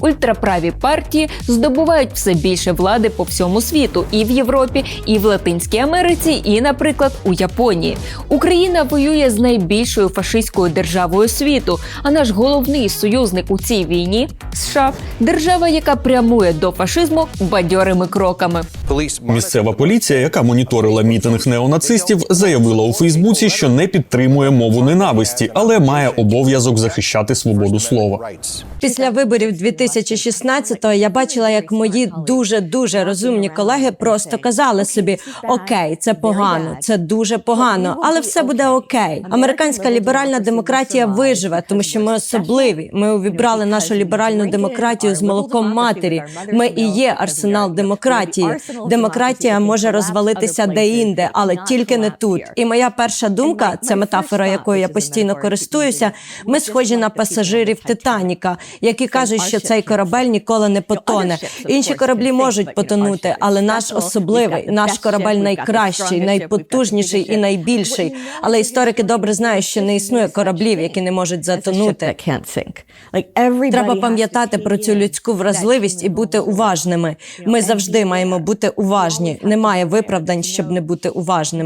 Ультраправі партії здобувають все більше влади по всьому світу, і в Європі, і в Латинській Америці, і, наприклад, у Японії. Україна воює з найбільшою фашистською державою світу. А наш головний союзник у цій війні США держава, яка прямує до фашизму бадьорими кроками. Місцева поліція, яка моніторила мітинг неонацистів, заявила у Фейсбуці, що не підтримує мову ненависті, але має обов'язок захищати свободу слова. Після виборів 2016-го я бачила, як мої дуже дуже розумні колеги просто казали собі: Окей, це погано, це дуже погано, але все буде окей. Американська ліберальна демократія виживе, тому що ми особливі. Ми увібрали нашу ліберальну демократію з молоком матері. Ми і є арсенал демократії. Демократія може розвалитися де-інде, але тільки не тут. І моя перша думка це метафора, якою я постійно користуюся. Ми схожі на пасажирів Титаніка, які кажуть, що цей корабель ніколи не потоне. Інші кораблі можуть потонути, але наш особливий, наш корабель найкращий, найпотужніший і найбільший. Але історики добре знають, що не існує кораблів, які не можуть затонути. Треба пам'ятати про цю людську вразливість і бути уважними. Ми завжди маємо бути уважні. Немає виправдань, щоб не бути уважними.